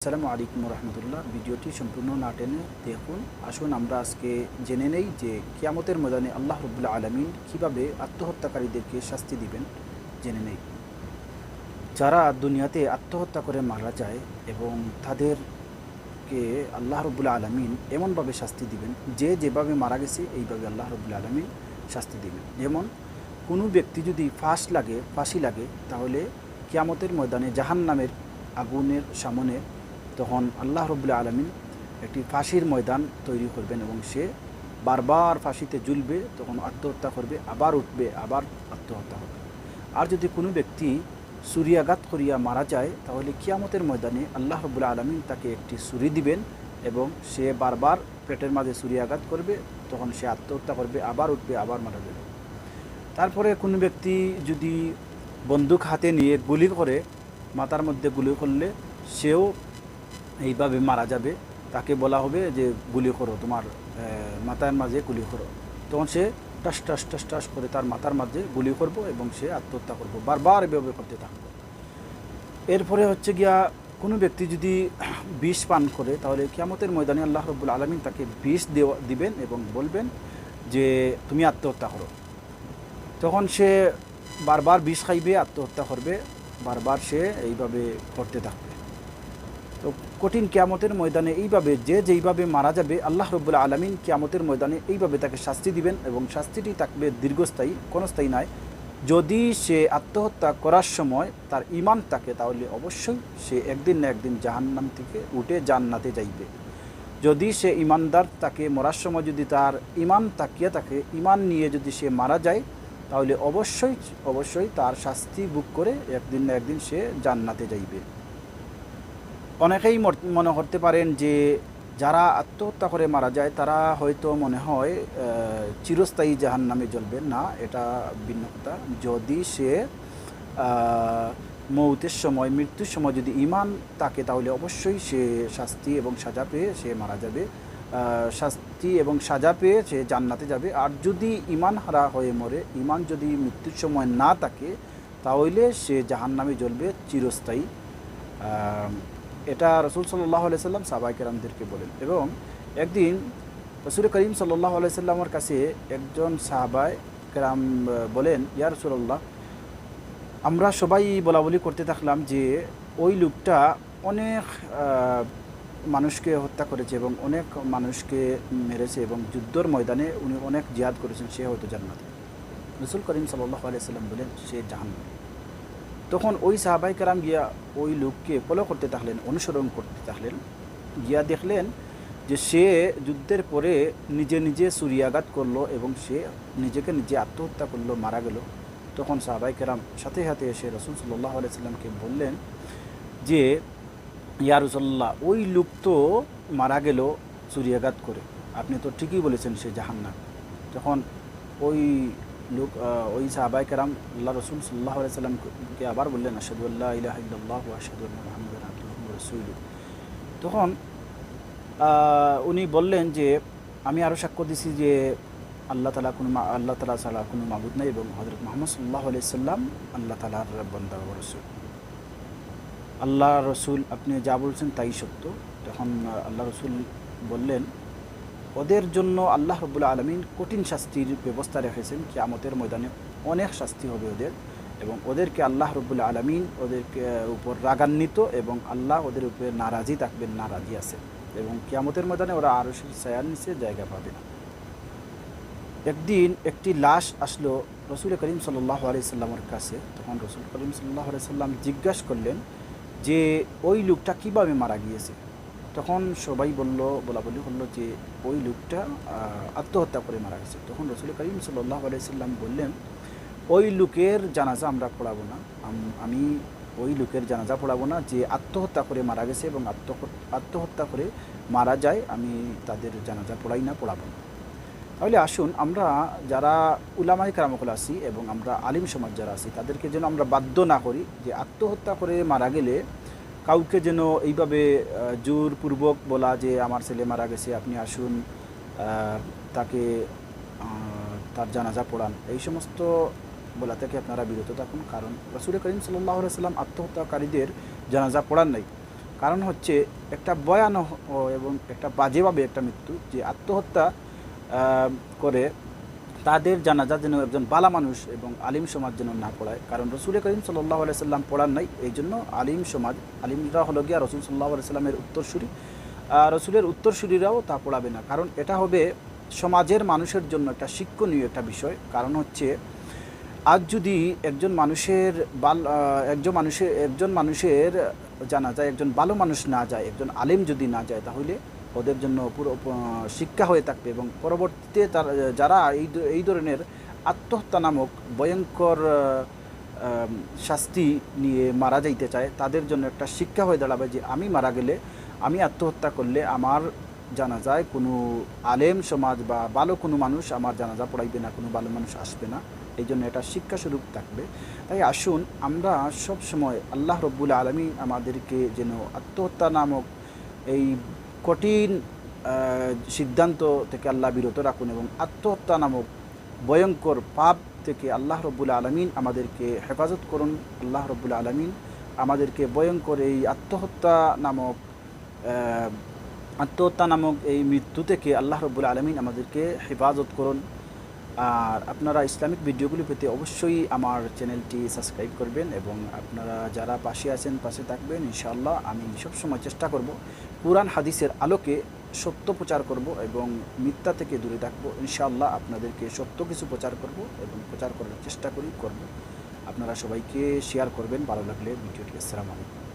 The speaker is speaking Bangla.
আসসালামু আলাইকুম রহমতুল্লাহ। ভিডিওটি সম্পূর্ণ না টেনে দেখুন। আসুন আমরা আজকে জেনে নেই যে কিয়ামতের ময়দানে আল্লাহ রবুল্লা আলমিন কীভাবে আত্মহত্যাকারীদেরকে শাস্তি দিবেন। জেনে নেই। যারা দুনিয়াতে আত্মহত্যা করে মারা যায় এবং তাদেরকে আল্লাহ রবুল্লা আলমিন এমনভাবে শাস্তি দিবেন, যে যেভাবে মারা গেছে, এইভাবে আল্লাহ রবুল্লা আলমিন শাস্তি দিবেন। যেমন, কোনো ব্যক্তি যদি ফাঁস লাগে, ফাঁসি লাগে, তাহলে কিয়ামতের ময়দানে জাহান নামের আগুনের সামনে তখন আল্লাহ রবুল্লা আলমিন একটি ফাঁসির ময়দান তৈরি করবেন এবং সে বারবার ফাঁসিতে ঝুলবে তখন আত্মহত্যা করবে, আবার উঠবে, আবার আত্মহত্যা করবে আর যদি কোনো ব্যক্তি সূর্যাঘাত করিয়া মারা যায়, তাহলে কিয়ামতের ময়দানে আল্লাহ রবুল্লা আলমিন তাকে একটি ছুরি দিবেন এবং সে বারবার পেটের মাঝে সূর্যাঘাত করবে, তখন সে আত্মহত্যা করবে, আবার উঠবে, আবার মারা যাবে। তারপরে কোনো ব্যক্তি যদি বন্দুক হাতে নিয়ে গুলি করে, মাথার মধ্যে গুলি করলে, সেও এইভাবে মারা যাবে, তাকে বলা হবে যে গুলি করো, তোমার মাথার মাঝে গুলি করো। তখন সে টাস টাস টাস টাস করে তার মাথার মাঝে গুলি করব এবং সে আত্মহত্যা করব, বারবার এভাবে করতে থাকব। এরপরে হচ্ছে গিয়া কোনো ব্যক্তি যদি বিষ পান করে, তাহলে কিয়ামতের ময়দানে আল্লাহ রব্বুল আলমিন তাকে বিষ দেওয়া, দিবেন এবং বলবেন যে তুমি আত্মহত্যা করো। তখন সে বারবার বিষ খাইবে, আত্মহত্যা করবে, বারবার সে এইভাবে করতে থাকবে। তো কঠিন কেয়ামতের ময়দানে এইভাবে যে যেইভাবে মারা যাবে, আল্লাহ রব্বুল্লা আলমিন কেয়ামতের ময়দানে এইভাবে তাকে শাস্তি দিবেন এবং শাস্তিটি থাকবে দীর্ঘস্থায়ী, ক্ষণস্থায়ী নয়। যদি সে আত্মহত্যা করার সময় তার ইমান থাকে, তাহলে অবশ্যই সে একদিন না একদিন জাহান্নাম থেকে উঠে জান্নাতে যাইবে। যদি সে ইমানদার তাকে মরার সময় যদি তার ইমান তাকিয়ে থাকে ইমান নিয়ে যদি সে মারা যায়, তাহলে অবশ্যই অবশ্যই তার শাস্তি বুক করে একদিন না একদিন সে জান্নাতে যাইবে। অনেকেই মনে করতে পারেন যে যারা আত্মহত্যা করে মারা যায়, তারা হয়তো মনে হয় চিরস্থায়ী জাহান নামে জ্বলবে। না, এটা ভিন্ন কথা। যদি সে মৌতের সময়, মৃত্যুর সময় যদি ইমান তাকে তাহলে অবশ্যই সে শাস্তি এবং সাজা পেয়ে সে মারা যাবে। শাস্তি এবং সাজা পেয়ে সে জান্নাতে যাবে। আর যদি ইমান হারা হয়ে মরে ইমান যদি মৃত্যুর সময় না থাকে, তাহলে সে জাহান নামে জ্বলবে চিরস্থায়ী। এটা রসুল সাল্লাহ সাল্লাম সাবাই কেরামদেরকে বলেন। এবং একদিন রসুল করিম সাল্লাহ সাল্লামের কাছে একজন সাহাবাই কেরাম বলেন, ইয়া রসুল্লাহ আমরা সবাই বলা বলি করতে থাকলাম যে ওই লোকটা অনেক মানুষকে হত্যা করেছে এবং অনেক মানুষকে মেরেছে এবং যুদ্ধর ময়দানে উনি অনেক জিয়াদ করেছেন, সে হয়তো জান্নাত। রসুল করিম সাল্লাহ সাল্লাম বলেন, সে জাহান্ন তখন ওই সাহাবাই কারাম গিয়া ওই লোককে ফলো করতে থাকলেন, অনুসরণ করতে থাকলেন। গিয়া দেখলেন যে সে যুদ্ধের পরে নিজে নিজে সূর্যাঘাত করল এবং সে নিজেকে নিজে আত্মহত্যা করল, মারা গেল। তখন সাহাবাই কেরাম সাথে সাথে এসে রসুল সাল্লাহ সাল্লামকে বললেন যে, ইয়া রসল্লাহ ওই লোক তো মারা গেল সূর্যাঘাত করে। আপনি তো ঠিকই বলেছেন সে জাহান্নাম। তখন ওই লোক ওই সাহাবাই কেরাম আল্লাহ রসুল সাল্লাহ সাল্লামকে আবার বললেন আসাদুল্লাহ ইলাহ ইল্লাহ তখন উনি বললেন যে আমি আরও সাক্ষ্য দিছি যে, আল্লাহ তালা কোনো আল্লাহ তালা ছাড়া কোনো মাবুদ নাই এবং হজরত মোহাম্মদ সাল্লাহ সাল্লাম আল্লাহ তালার বন্দা রসুল। আল্লাহ রসুল, আপনি যা বলছেন তাই সত্য। তখন আল্লাহ রসুল বললেন ওদের জন্য আল্লাহ রবুল্লা আলমিন কঠিন শাস্তির ব্যবস্থা রেখেছেন। কিয়ামতের ময়দানে অনেক শাস্তি হবে ওদের এবং ওদেরকে আল্লাহ রবুল্লা আলমিন ওদেরকে উপর রাগান্বিত এবং আল্লাহ ওদের উপরে নারাজি থাকবেন, নারাজি আছে এবং কিয়ামতের ময়দানে ওরা আরও ছায়ার নিচে জায়গা পাবে না। একদিন একটি লাশ আসলো রসুল করিম সাল্লাহ আলাইসাল্লামের কাছে। তখন রসুল করিম সাল্লাহ আলাইসাল্লাম জিজ্ঞাসা করলেন যে, ওই লোকটা কীভাবে মারা গিয়েছে? তখন সবাই বলল, বলা বলি হলো যে, ওই লোকটা আত্মহত্যা করে মারা গেছে। তখন রসুল করিম সাল্লাহ আলাইসাল্লাম বললেন, ওই লোকের জানাজা আমরা পড়াবো না। আমি ওই লোকের জানাজা পড়াবো না যে, আত্মহত্যা করে মারা গেছে এবং আত্মহ- আত্মহত্যা করে মারা যায়, আমি তাদের জানাজা পড়াই না, পড়াবো না। তাহলে আসুন, আমরা যারা উলামাই কারামকল আছি এবং আমরা আলিম সমাজ যারা আছি, তাদেরকে যেন আমরা বাধ্য না করি যে, আত্মহত্যা করে মারা গেলে কাউকে যেন এইভাবে জোরপূর্বক বলা যে আমার ছেলে মারা গেছে, আপনি আসুন তাকে তার জানাজা পড়ান। এই সমস্ত বলা থেকে আপনারা বিরত থাকুন, কারণ রসুল করিম সাল্লাহ সাল্লাম আত্মহত্যাকারীদের জানাজা পড়ান নাই। কারণ হচ্ছে একটা ভয়ানক এবং একটা বাজেভাবে একটা মৃত্যু, যে আত্মহত্যা করে তাদের জানাজা যেন একজন বালা মানুষ এবং আলিম সমাজ যেন না পড়ায়। কারণ রসুল করিম সাল্লাহ সাল্লাম পড়ার নাই, এই জন্য আলিম সমাজ, আলিমরা হলো গিয়া রসুল সাল্লাহ সাল্লামের উত্তরসূরি। আর রসুলের উত্তরসূরিরাও তা পড়াবে না। কারণ এটা হবে সমাজের মানুষের জন্য একটা শিক্ষণীয় একটা বিষয়। কারণ হচ্ছে, আজ যদি একজন মানুষের বাল একজন মানুষের একজন মানুষের জানা যায়, একজন ভালো মানুষ না যায়, একজন আলিম যদি না যায়, তাহলে ওদের জন্য পুরো শিক্ষা হয়ে থাকবে এবং পরবর্তীতে তার, যারা এই এই ধরনের আত্মহত্যা নামক ভয়ঙ্কর শাস্তি নিয়ে মারা যাইতে চায়, তাদের জন্য একটা শিক্ষা হয়ে দাঁড়াবে যে আমি মারা গেলে, আমি আত্মহত্যা করলে আমার জানা যায় কোনো আলেম সমাজ বা ভালো কোনো মানুষ আমার জানাজা পড়াইবে না, কোনো ভালো মানুষ আসবে না। এই জন্য এটা শিক্ষাস্বরূপ থাকবে। তাই আসুন, আমরা সব সময় আল্লাহ রব্বুল আলমী আমাদেরকে যেন আত্মহত্যা নামক এই কঠিন সিদ্ধান্ত থেকে আল্লাহ বিরত রাখুন এবং আত্মহত্যা নামক ভয়ঙ্কর পাপ থেকে আল্লাহ রব্বুল আলমিন আমাদেরকে হেফাজত করুন। আল্লাহ রব্বুল আলমিন আমাদেরকে ভয়ঙ্কর এই আত্মহত্যা নামক আত্মহত্যা নামক এই মৃত্যু থেকে আল্লাহ রব্বুল আলমিন আমাদেরকে হেফাজত করুন। আর আপনারা ইসলামিক ভিডিওগুলি পেতে অবশ্যই আমার চ্যানেলটি সাবস্ক্রাইব করবেন এবং আপনারা যারা পাশে আছেন, পাশে থাকবেন, ইনশাআল্লাহ আমি সবসময় চেষ্টা করব কোরআন হাদিসের আলোকে সত্য প্রচার করব এবং মিথ্যা থেকে দূরে থাকব। ইনশাআল্লাহ আপনাদেরকে সত্য কিছু প্রচার করব এবং প্রচার করার চেষ্টা করি, করব। আপনারা সবাইকে শেয়ার করবেন। ভালো লাগলে ভিডিওটি আসসালামু আলাইকুম।